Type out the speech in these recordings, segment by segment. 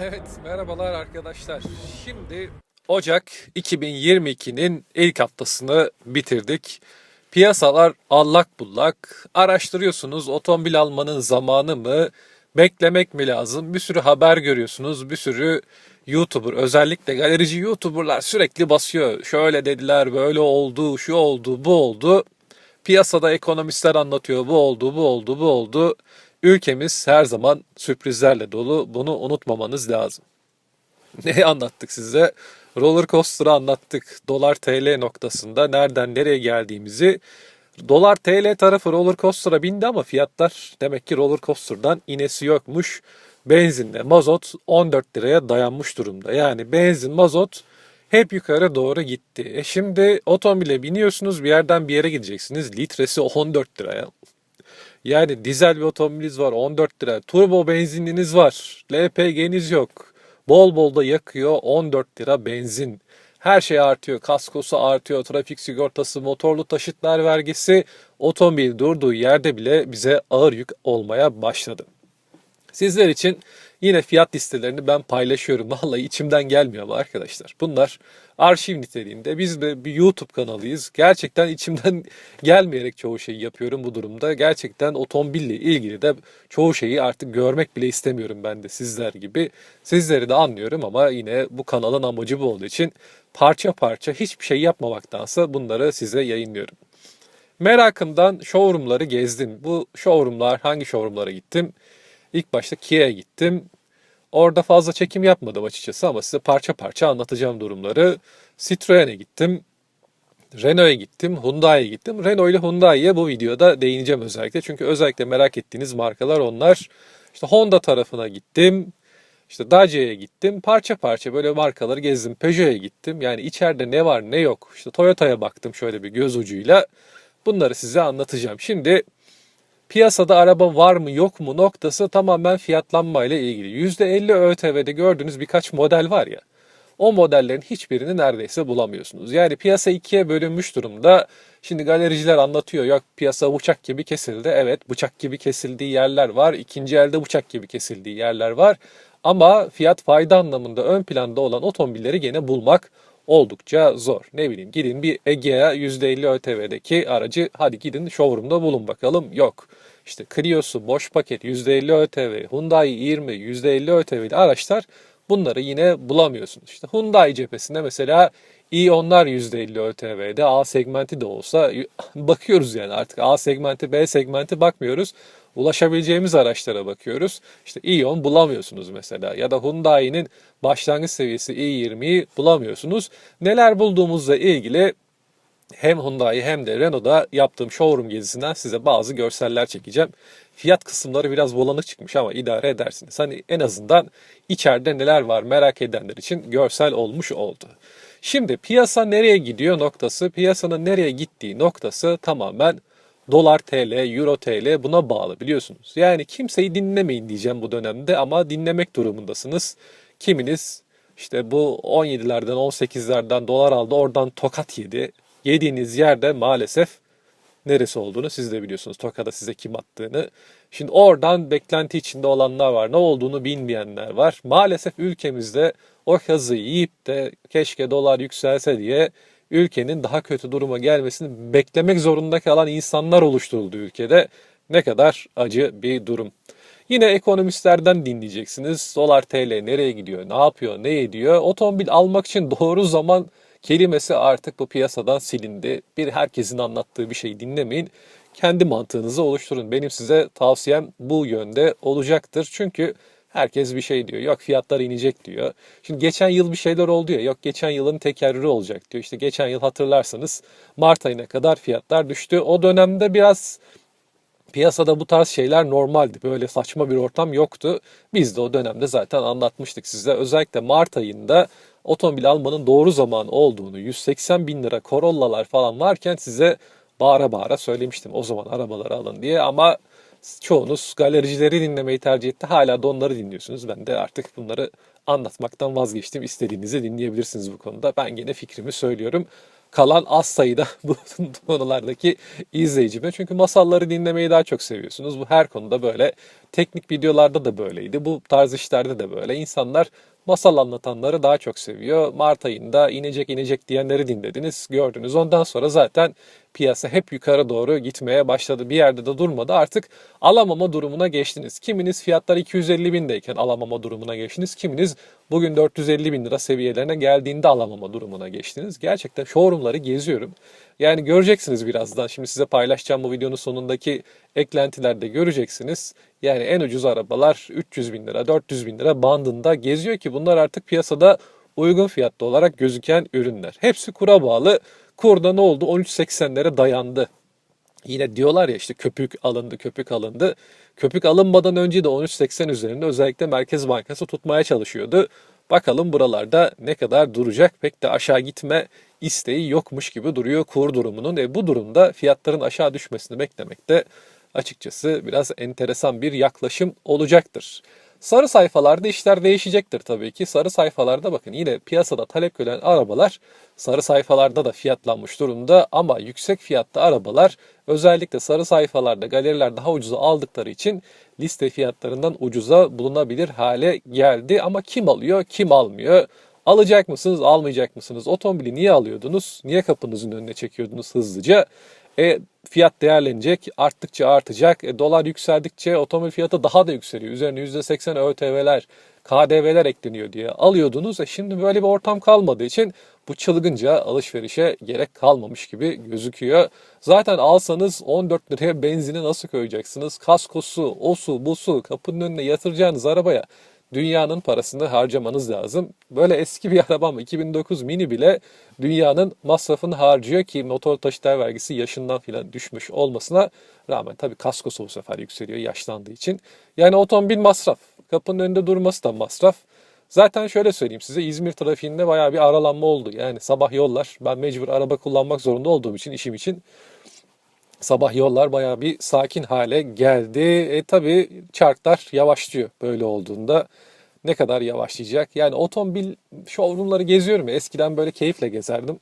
Evet, merhabalar arkadaşlar. Şimdi Ocak 2022'nin ilk haftasını bitirdik. Piyasalar allak bullak. Araştırıyorsunuz otomobil almanın zamanı mı? Beklemek mi lazım? Bir sürü haber görüyorsunuz. Bir sürü YouTuber özellikle galerici YouTuber'lar sürekli basıyor. Şöyle dediler, böyle oldu, şu oldu, bu oldu. Piyasada ekonomistler anlatıyor. Bu oldu, bu oldu, bu oldu. Ülkemiz her zaman sürprizlerle dolu. Bunu unutmamanız lazım. Ne anlattık size? Roller coaster'ı anlattık. Dolar TL noktasında nereden nereye geldiğimizi. Dolar TL tarafı roller coaster'a bindi ama fiyatlar demek ki roller coaster'dan inesi yokmuş. Benzinle mazot 14 liraya dayanmış durumda. Yani benzin, mazot hep yukarı doğru gitti. E şimdi otomobile biniyorsunuz bir yerden bir yere gideceksiniz. Litresi 14 liraya. Yani dizel bir otomobiliniz var 14 lira. Turbo benzininiz var. LPG'niz yok. Bol bol da yakıyor 14 lira benzin. Her şey artıyor. Kaskosu artıyor. Trafik sigortası, motorlu taşıtlar vergisi otomobil durduğu yerde bile bize ağır yük olmaya başladı. Sizler için yine fiyat listelerini ben paylaşıyorum. Vallahi içimden gelmiyor ama arkadaşlar. Bunlar arşiv niteliğinde. Biz de bir YouTube kanalıyız. Gerçekten içimden gelmeyerek çoğu şeyi yapıyorum bu durumda. Gerçekten otomobille ilgili de çoğu şeyi artık görmek bile istemiyorum ben de sizler gibi. Sizleri de anlıyorum ama yine bu kanalın amacı bu olduğu için parça parça hiçbir şey yapmamaktansa bunları size yayınlıyorum. Merakımdan showroomları gezdim. Bu showroomlar hangi showroomlara gittim? İlk başta Kia'ya gittim. Orada fazla çekim yapmadım açıkçası ama size parça parça anlatacağım durumları. Citroen'e gittim. Renault'a gittim, Hyundai'ye gittim. Renault ile Hyundai'ye bu videoda değineceğim özellikle. Çünkü özellikle merak ettiğiniz markalar onlar. İşte Honda tarafına gittim. İşte Dacia'ya gittim. Parça parça böyle markaları gezdim. Peugeot'a gittim. Yani içeride ne var ne yok. İşte Toyota'ya baktım şöyle bir göz ucuyla. Bunları size anlatacağım. Şimdi piyasada araba var mı yok mu noktası tamamen fiyatlanmayla ilgili. %50 ÖTV'de gördüğünüz birkaç model var ya. O modellerin hiçbirini neredeyse bulamıyorsunuz. Yani piyasa ikiye bölünmüş durumda. Şimdi galericiler anlatıyor yok piyasa bıçak gibi kesildi. Evet bıçak gibi kesildiği yerler var. İkinci elde bıçak gibi kesildiği yerler var. Ama fiyat fayda anlamında ön planda olan otomobilleri gene bulmak oldukça zor. Ne bileyim gidin bir Egea %50 ÖTV'deki aracı hadi gidin showroom'da bulun bakalım. Yok. İşte Clio'su boş paket %50 ÖTV, Hyundai 20 %50 ÖTV'li araçlar bunları yine bulamıyorsunuz. İşte Hyundai cephesinde mesela i10'lar %50 ÖTV'de A segmenti de olsa bakıyoruz yani artık A segmenti B segmenti bakmıyoruz. Ulaşabileceğimiz araçlara bakıyoruz. İşte i10 bulamıyorsunuz mesela ya da Hyundai'nin başlangıç seviyesi i20'yi bulamıyorsunuz. Neler bulduğumuzla ilgili hem Hyundai hem de Renault'da yaptığım showroom gezisinden size bazı görseller çekeceğim. Fiyat kısımları biraz bulanık çıkmış ama idare edersiniz. Hani en azından içeride neler var merak edenler için görsel olmuş oldu. Şimdi piyasa nereye gidiyor noktası, piyasanın nereye gittiği noktası tamamen dolar TL, euro TL buna bağlı biliyorsunuz. Yani kimseyi dinlemeyin diyeceğim bu dönemde ama dinlemek durumundasınız. Kiminiz işte bu 17'lerden 18'lerden dolar aldı oradan tokat yedi yediğiniz yerde maalesef neresi olduğunu siz de biliyorsunuz. Tokada size kim attığını. Şimdi oradan beklenti içinde olanlar var. Ne olduğunu bilmeyenler var. Maalesef ülkemizde o kazı yiyip de keşke dolar yükselse diye ülkenin daha kötü duruma gelmesini beklemek zorunda kalan insanlar oluşturuldu ülkede. Ne kadar acı bir durum. Yine ekonomistlerden dinleyeceksiniz. Dolar TL nereye gidiyor, ne yapıyor, ne ediyor? Otomobil almak için doğru zaman kelimesi artık bu piyasadan silindi. Bir herkesin anlattığı bir şey dinlemeyin. Kendi mantığınızı oluşturun. Benim size tavsiyem bu yönde olacaktır. Çünkü herkes bir şey diyor. Yok fiyatlar inecek diyor. Şimdi geçen yıl bir şeyler oldu ya. Yok geçen yılın tekerrürü olacak diyor. İşte geçen yıl hatırlarsanız Mart ayına kadar fiyatlar düştü. O dönemde biraz Piyasada bu tarz şeyler normaldi. Böyle saçma bir ortam yoktu. Biz de o dönemde zaten anlatmıştık size. Özellikle Mart ayında otomobil almanın doğru zaman olduğunu, 180 bin lira Corolla'lar falan varken size bağıra bağıra söylemiştim o zaman arabaları alın diye. Ama çoğunuz galericileri dinlemeyi tercih etti. Hala da onları dinliyorsunuz. Ben de artık bunları anlatmaktan vazgeçtim. İstediğinizi dinleyebilirsiniz bu konuda. Ben gene fikrimi söylüyorum. kalan az sayıda bu konulardaki izleyicime. Çünkü masalları dinlemeyi daha çok seviyorsunuz. Bu her konuda böyle. Teknik videolarda da böyleydi. Bu tarz işlerde de böyle. İnsanlar masal anlatanları daha çok seviyor. Mart ayında inecek inecek diyenleri dinlediniz, gördünüz. Ondan sonra zaten piyasa hep yukarı doğru gitmeye başladı. Bir yerde de durmadı. Artık alamama durumuna geçtiniz. Kiminiz fiyatlar 250 bindeyken alamama durumuna geçtiniz. Kiminiz bugün 450 bin lira seviyelerine geldiğinde alamama durumuna geçtiniz. Gerçekten showroomları geziyorum. Yani göreceksiniz birazdan. Şimdi size paylaşacağım bu videonun sonundaki eklentilerde göreceksiniz. Yani en ucuz arabalar 300 bin lira, 400 bin lira bandında geziyor ki bunlar artık piyasada uygun fiyatlı olarak gözüken ürünler. Hepsi kura bağlı. Kurda ne oldu? 13.80'lere dayandı. Yine diyorlar ya işte köpük alındı, köpük alındı. Köpük alınmadan önce de 13.80 üzerinde özellikle Merkez Bankası tutmaya çalışıyordu. Bakalım buralarda ne kadar duracak? Pek de aşağı gitme isteği yokmuş gibi duruyor kur durumunun. E bu durumda fiyatların aşağı düşmesini beklemek de açıkçası biraz enteresan bir yaklaşım olacaktır. Sarı sayfalarda işler değişecektir tabii ki. Sarı sayfalarda bakın yine piyasada talep gören arabalar sarı sayfalarda da fiyatlanmış durumda ama yüksek fiyatlı arabalar özellikle sarı sayfalarda galeriler daha ucuza aldıkları için liste fiyatlarından ucuza bulunabilir hale geldi. Ama kim alıyor kim almıyor? Alacak mısınız almayacak mısınız? Otomobili niye alıyordunuz? Niye kapınızın önüne çekiyordunuz hızlıca? E, fiyat değerlenecek, arttıkça artacak. E, dolar yükseldikçe otomobil fiyatı daha da yükseliyor. Üzerine %80 ÖTV'ler, KDV'ler ekleniyor diye alıyordunuz. E şimdi böyle bir ortam kalmadığı için bu çılgınca alışverişe gerek kalmamış gibi gözüküyor. Zaten alsanız 14 liraya benzini nasıl koyacaksınız? Kaskosu, osu, busu, kapının önüne yatıracağınız arabaya dünyanın parasını harcamanız lazım. Böyle eski bir arabam 2009 Mini bile dünyanın masrafını harcıyor ki motor taşıtlar vergisi yaşından filan düşmüş olmasına rağmen tabii kaskosu bu sefer yükseliyor yaşlandığı için. Yani otomobil masraf. Kapının önünde durması da masraf. Zaten şöyle söyleyeyim size İzmir trafiğinde bayağı bir aralanma oldu. Yani sabah yollar ben mecbur araba kullanmak zorunda olduğum için işim için sabah yollar bayağı bir sakin hale geldi. E tabi çarklar yavaşlıyor böyle olduğunda. Ne kadar yavaşlayacak? Yani otomobil showroomları geziyorum ya. Eskiden böyle keyifle gezerdim.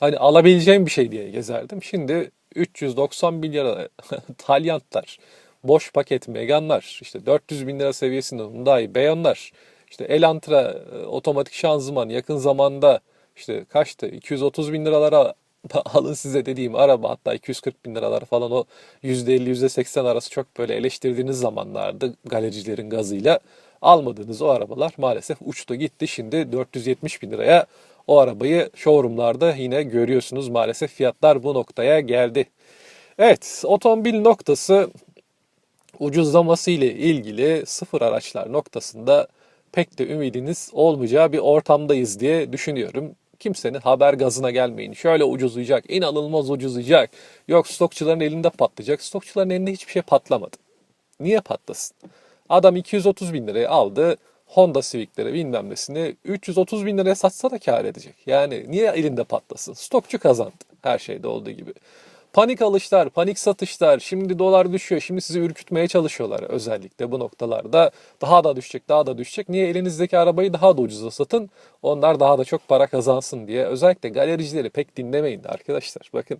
Hani alabileceğim bir şey diye gezerdim. Şimdi 390 bin lira talyantlar, boş paket meganlar, işte 400 bin lira seviyesinde Hyundai beyanlar, işte Elantra e, otomatik şanzıman yakın zamanda işte kaçtı 230 bin liralara alın size dediğim araba hatta 240 bin liralar falan o %50 %80 arası çok böyle eleştirdiğiniz zamanlardı galericilerin gazıyla almadığınız o arabalar maalesef uçtu gitti. Şimdi 470 bin liraya o arabayı showroomlarda yine görüyorsunuz maalesef fiyatlar bu noktaya geldi. Evet otomobil noktası ucuzlaması ile ilgili sıfır araçlar noktasında pek de ümidiniz olmayacağı bir ortamdayız diye düşünüyorum kimsenin haber gazına gelmeyin. Şöyle ucuzlayacak, inanılmaz ucuzlayacak. Yok stokçuların elinde patlayacak. Stokçuların elinde hiçbir şey patlamadı. Niye patlasın? Adam 230 bin liraya aldı. Honda Civic'leri bilmem nesini 330 bin liraya satsa da kar edecek. Yani niye elinde patlasın? Stokçu kazandı her şeyde olduğu gibi. Panik alışlar, panik satışlar, şimdi dolar düşüyor, şimdi sizi ürkütmeye çalışıyorlar özellikle bu noktalarda. Daha da düşecek, daha da düşecek. Niye elinizdeki arabayı daha da ucuza satın? Onlar daha da çok para kazansın diye. Özellikle galericileri pek dinlemeyin arkadaşlar. Bakın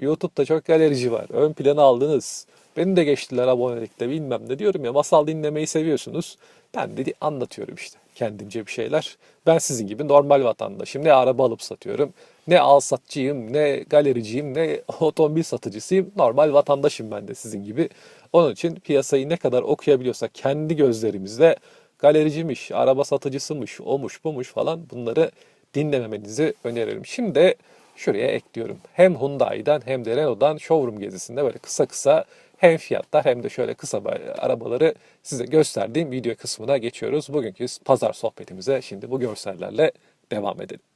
YouTube'da çok galerici var. Ön plana aldınız. Beni de geçtiler abonelikte bilmem ne diyorum ya masal dinlemeyi seviyorsunuz. Ben de anlatıyorum işte kendimce bir şeyler. Ben sizin gibi normal vatandaşım. Ne araba alıp satıyorum, ne al satçıyım, ne galericiyim, ne otomobil satıcısıyım. Normal vatandaşım ben de sizin gibi. Onun için piyasayı ne kadar okuyabiliyorsak kendi gözlerimizle galericiymiş, araba satıcısıymış, omuş, bumuş falan bunları dinlememenizi öneririm. Şimdi şuraya ekliyorum. Hem Hyundai'den hem de Renault'dan showroom gezisinde böyle kısa kısa hem fiyatlar hem de şöyle kısa arabaları size gösterdiğim video kısmına geçiyoruz. Bugünkü pazar sohbetimize şimdi bu görsellerle devam edelim.